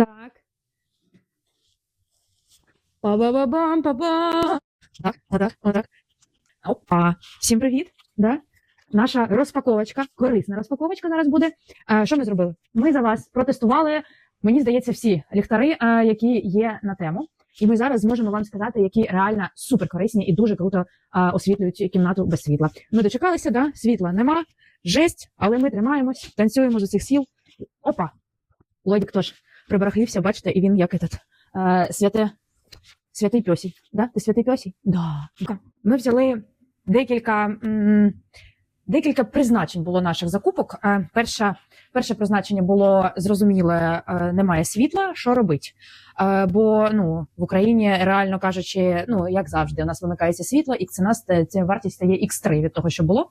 Так. Па-ба-ба-бам, па-ба. Так, отак, отак. Опа. Всім привіт. Да? Наша розпаковочка, корисна розпаковочка зараз буде. А, що ми зробили? Ми за вас протестували, мені здається, всі ліхтари, а, які є на тему. І ми зараз зможемо вам сказати, які реально суперкорисні і дуже круто а, освітлюють кімнату без світла. Ми дочекалися, да? світла нема, жесть, але ми тримаємось, танцюємо з усіх сіл. Опа! Лодік теж прибарахлився, бачите, і він як этот, е, святе, святий пьосій. Да? Ти святий пьосій? Да. Ми взяли декілька, м, декілька призначень було наших закупок. Е, перше, перше призначення було зрозуміле, е, немає світла, що робить? Е, бо ну, в Україні, реально кажучи, ну як завжди, у нас вимикається світло, і ціна ста- ця вартість стає x3 від того, що було.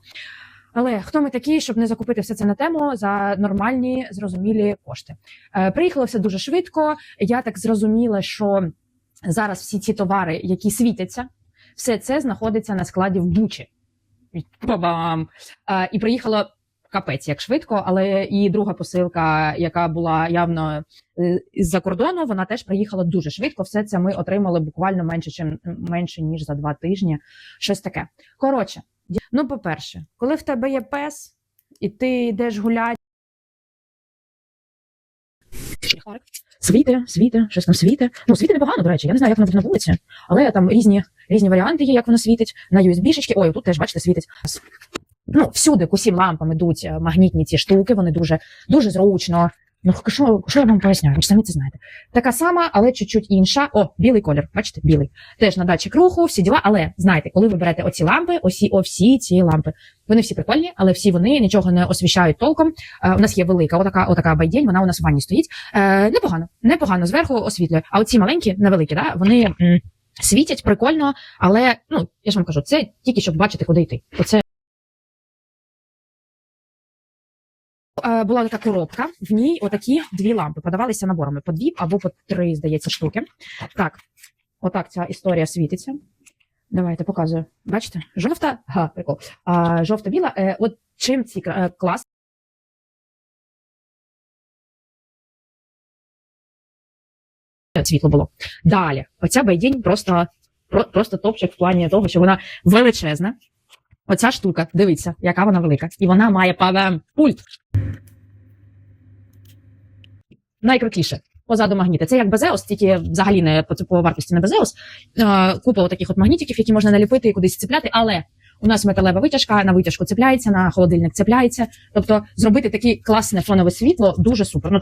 Але хто ми такі, щоб не закупити все це на тему за нормальні зрозумілі кошти? Е, приїхало все дуже швидко. Я так зрозуміла, що зараз всі ці товари, які світяться, все це знаходиться на складі в Бучі. Ба-бам! Е, і приїхало капець як швидко, але і друга посилка, яка була явно е, з-за кордону, вона теж приїхала дуже швидко. Все це ми отримали буквально менше, чим менше ніж за два тижні. Щось таке. Коротше, ну, по-перше, коли в тебе є пес, і ти йдеш гуляти. Світи, світи, щось там світи. Ну, світи непогано, до речі. Я не знаю, як воно на вулиці, але там різні, різні варіанти є, як воно світить. На USB-шечки. Ой, тут теж, бачите, світить. Ну, всюди к усім лампам ідуть е, магнітні ці штуки, вони дуже, дуже зручно. Ну, що, що я вам поясняю, ви ж самі це знаєте. Така сама, але чуть-чуть інша. О, білий колір, бачите, білий. Теж на датчик руху, всі діла. Але знаєте, коли ви берете оці лампи, осі, о, всі ці лампи, вони всі прикольні, але всі вони нічого не освіщають толком. Е, у нас є велика, отака, отака байдень, вона у нас в ванні стоїть. Е, непогано, непогано, зверху освітлює. А оці маленькі, невеликі, да, вони світять прикольно, але ну я ж вам кажу, це тільки щоб бачити, куди йти. Оце була така коробка, в ній отакі дві лампи подавалися наборами по дві або по три, здається, штуки. Так, отак ця історія світиться. Давайте показую. Бачите? Жовта, га, прикол. А, жовта-біла. Е, от чим ці е, клас. Світло було. Далі, оця байдінь просто, про, просто топчик в плані того, що вона величезна. Оця штука, дивіться, яка вона велика. І вона має павем пульт. Найкрутіше. Позаду магніти. Це як Безеос, тільки взагалі не по, по вартості не Безеос. Е, купа таких от магнітиків, які можна наліпити і кудись цепляти, але у нас металева витяжка, на витяжку цепляється, на холодильник цепляється. Тобто зробити таке класне фонове світло дуже супер. Ну,